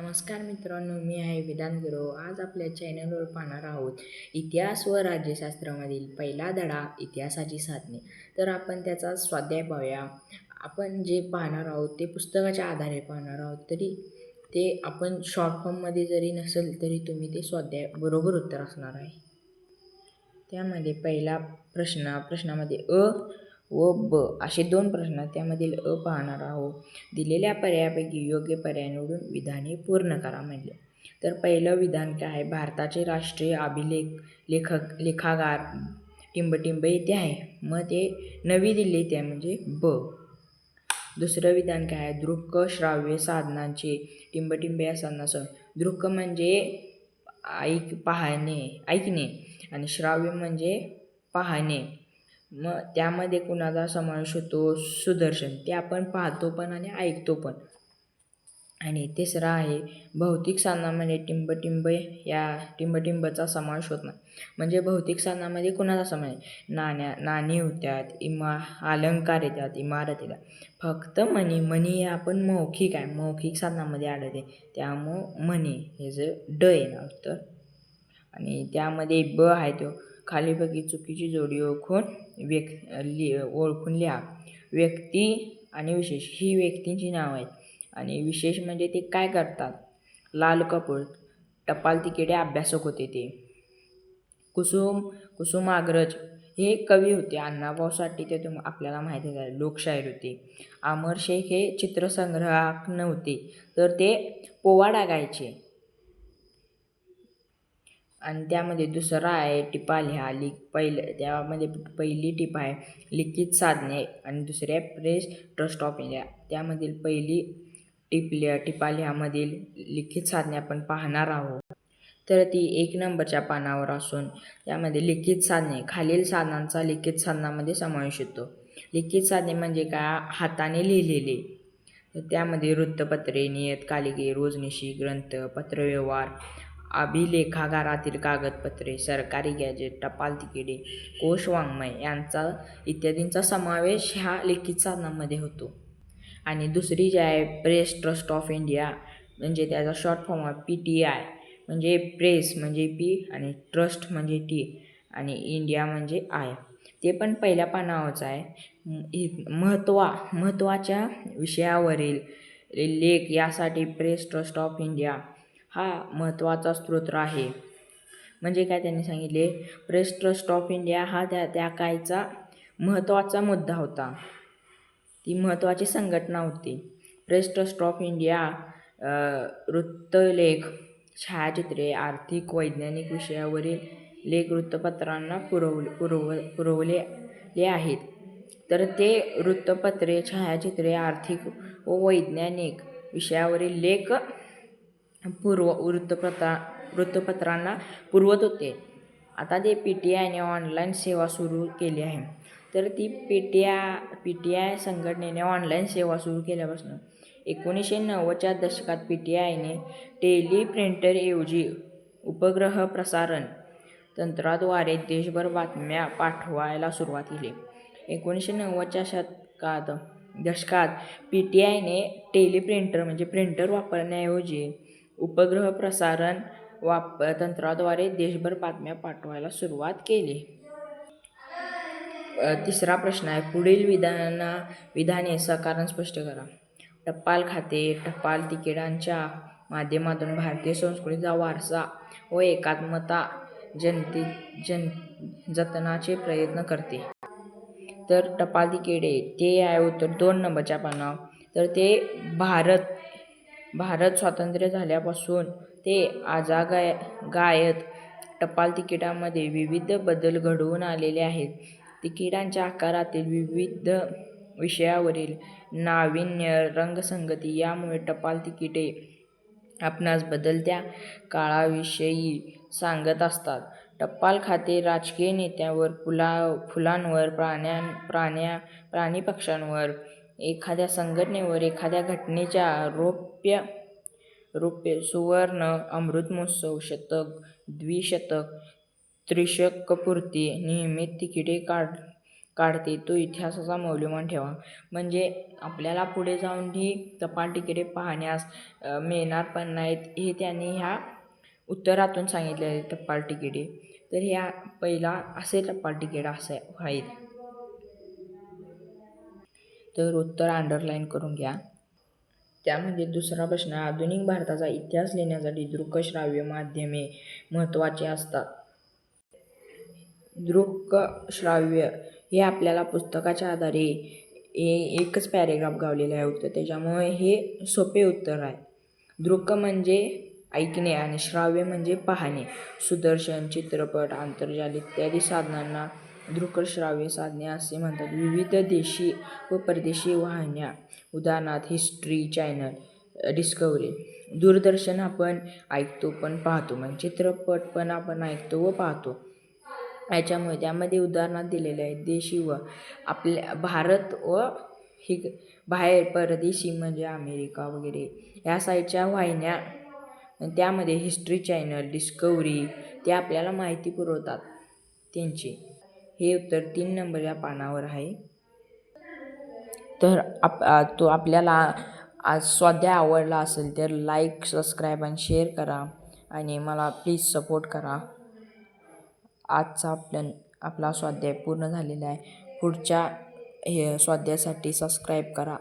नमस्कार मित्रांनो मी आहे विधान गुरु. आज आपल्या चॅनलवर पाहणार आहोत इतिहास व राज्यशास्त्रामधील पहिला धडा इतिहासाची साधने. तर आपण त्याचा स्वाध्याय पाहूया. आपण जे पाहणार आहोत ते पुस्तकाच्या आधारे पाहणार आहोत तरी ते आपण शॉर्ट फॉर्ममध्ये जरी नसेल तरी तुम्ही ते स्वाध्याय बरोबर उत्तर असणार आहे. त्यामध्ये पहिला प्रश्न प्रश्नामध्ये अ व ब असे दोन प्रश्न त्यामधील अ पाहणार आहोत. दिलेल्या पर्यायापैकी योग्य पर्याय निवडून विधाने पूर्ण करा म्हणले तर पहिलं विधान काय आहे? भारताचे राष्ट्रीय अभिलेख लेखक लेखागार टिंबटिंब येथे आहे. मग ते नवी दिल्ली येथे आहे म्हणजे ब. दुसरं विधान काय आहे? दृक्क श्राव्य साधनांचे टिंबटिंब या साधनासह दृक्क म्हणजे ऐक पाहणे ऐकणे आणि श्राव्य म्हणजे पाहणे. मग त्यामध्ये कुणाचा समावेश होतो? सुदर्शन. ते आपण पाहतो पण आणि ऐकतो पण. आणि तिसरा आहे भौतिक साधनामध्ये टिंबटिंब या टिंबटिंबचा समावेश होत नाही. म्हणजे भौतिक साधनामध्ये कुणाचा समावेश? नाण्या नाणी होत्यात इमा अलंकार येतात इमारत येतात. फक्त मनी मनी हे आपण मौखिक आहे. मौखिक साधनामध्ये आढळते. त्यामुळं मनी हे जे ड येणार तर. आणि त्यामध्ये ब आहे तो. खाली चुकीची जोडी ओळखून व्यक् लि ओळखून लिहा. व्यक्ती आणि विशेष. ही व्यक्तींची नावं आहेत. आणि विशेष म्हणजे ते काय करतात? लाल कपूर टपाल तिकिटे अभ्यासक होते ते. कुसुम कुसुमाग्रज हे कवी होते. अण्णाभाऊ साठे ते तुम आपल्याला माहितीच आहे. लोकशाहीर होते. अमर शेख हे चित्रसंग्राहक नव्हते. तर ते पोवाडा गायचे. आणि त्यामध्ये दुसरा आहे टिपा लिहा लिख पहिलं त्यामध्ये पहिली टिप आहे लिखित साधने. आणि दुसरी आहे प्रेस ट्रस्ट ऑफ इंडिया. त्यामधील पहिली टिप लिहा टिपा लिहामधील लिखित साधने आपण पाहणार आहोत. तर ती एक नंबरच्या पानावर असून त्यामध्ये लिखित साधने. खालील साधनांचा लिखित साधनामध्ये समावेश होतो. लिखित साधने म्हणजे काय? हाताने लिहिलेले. त्यामध्ये वृत्तपत्रे नियतकालिके रोजनिशी ग्रंथ पत्रव्यवहार अभिलेखागारातील कागदपत्रे सरकारी गॅजेट टपाल तिकिटे कोश वाङ्मय यांचा इत्यादींचा समावेश ह्या लिखित साधनामध्ये होतो. आणि दुसरी जी आहे प्रेस ट्रस्ट ऑफ इंडिया म्हणजे त्याचा शॉर्ट फॉर्म आहे पी टी आय म्हणजे प्रेस म्हणजे पी आणि ट्रस्ट म्हणजे टी आणि इंडिया म्हणजे आय. ते पण पहिल्या पानावरच आहे. महत्त्वा महत्त्वाच्या विषयावरील लेख यासाठी प्रेस ट्रस्ट ऑफ इंडिया हा महत्त्वाचा स्रोत आहे. म्हणजे काय त्यांनी सांगितले? प्रेस ट्रस्ट ऑफ इंडिया हा त्या त्या कायचा महत्त्वाचा मुद्दा होता. ती महत्त्वाची संघटना होती. प्रेस ट्रस्ट ऑफ इंडिया वृत्तलेख छायाचित्रे आर्थिक वैज्ञानिक विषयावरील लेख वृत्तपत्रांना पुरव पुरव पुरवलेले आहेत. तर ते वृत्तपत्रे छायाचित्रे आर्थिक व वैज्ञानिक विषयावरील लेख पूर्व वृत्तपत्रा वृत्तपत्रांना पुरवत होते. आता ते पी टी आयने ऑनलाईन सेवा सुरू केली आहे. तर ती P T I P T I संघटनेने ऑनलाईन सेवा सुरू केल्यापासून एकोणीसशे नव्वदच्या दशकात पी टी आयने टेलिप्रिंटरऐवजी उपग्रह प्रसारण तंत्राद्वारे देशभर बातम्या पाठवायला सुरुवात केली. एकोणीसशे नव्वदच्या शतकात दशकात पी टी आयने टेलिप्रिंटर म्हणजे प्रिंटर वापरण्याऐवजी उपग्रह प्रसारण वाप तंत्राद्वारे देशभर बातम्या पाठवायला सुरुवात केली. तिसरा प्रश्न आहे पुढील विधाना विधाने सकारण स्पष्ट करा. टपाल खाते टपाल तिकिटांच्या माध्यमातून भारतीय संस्कृतीचा वारसा व एकात्मता जनते जन जतनाचे प्रयत्न करते. तर टपाल तिकिटे ते आहे उत्तर दोन नंबरच्या पानावर. तर ते भारत भारत स्वातंत्र्य झाल्यापासून ते आजागाय गायत टपाल तिकिटामध्ये विविध बदल घडवून आलेले आहेत. तिकिटांच्या आकारातील विविध विषयावरील नाविन्य रंगसंगती यामुळे टपाल तिकिटे आपणास बदलत्या काळाविषयी सांगत असतात. टपाल खाते राजकीय नेत्यावर फुला फुलांवर प्राण्या प्राण्या प्राणीपक्ष्यांवर एखाद्या संघटनेवर एखाद्या घटनेच्या रौप्य रौप्य सुवर्ण अमृत महोत्सव शतक द्विशतक त्रिशकपूर्ती नियमित तिकिटे काढ काढते. तो इतिहासाचा मौल्यवान ठेवा. म्हणजे आपल्याला पुढे जाऊन ही टपाल तिकिटे पाहण्यास मिळणार पण नाहीत हे त्यांनी ह्या उत्तरातून सांगितले आहे टपाल तिकिटे. तर ह्या पहिला असे टपाल तिकीट असे आहेत तर उत्तर अंडरलाईन करून घ्या. त्यामध्ये दुसरा प्रश्न आधुनिक भारताचा इतिहास लिहिण्यासाठी दृकश्राव्य माध्यमे महत्त्वाची असतात. दृकश्राव्य हे आपल्याला पुस्तकाच्या आधारे हे एकच पॅरेग्राफ गावलेले आहे उत्तर. त्याच्यामुळे हे सोपे उत्तर आहे. दृक म्हणजे ऐकणे आणि श्राव्य म्हणजे पाहणे. सुदर्शन चित्रपट आंतरजाल इत्यादी साधनांना दृकश्राव्य साधने असे म्हणतात. विविध देशी व परदेशी वाहिन्या उदाहरणार्थ हिस्ट्री चॅनल डिस्कवरी दूरदर्शन आपण ऐकतो पण पाहतो. म्हणजे चित्रपट पण आपण ऐकतो व पाहतो. याच्यामुळे त्यामध्ये उदाहरणात दिलेले आहेत. देशी व आपल्या भारत व ही बाहेर परदेशी म्हणजे अमेरिका वगैरे. या साईडच्या वाहिन्या त्यामध्ये हिस्ट्री चॅनल डिस्कवरी ते आपल्याला माहिती पुरवतात त्यांची. हे उत्तर तीन नंबर या पानावर आहे. तर आप तो आपल्याला आज स्वाध्याय आवडला असेल तर लाईक सबस्क्राईब आणि शेअर करा आणि मला प्लीज सपोर्ट करा. आजचा आपल्या आपला स्वाध्याय पूर्ण झालेला आहे. पुढच्या हे स्वाध्यायासाठी सबस्क्राईब करा.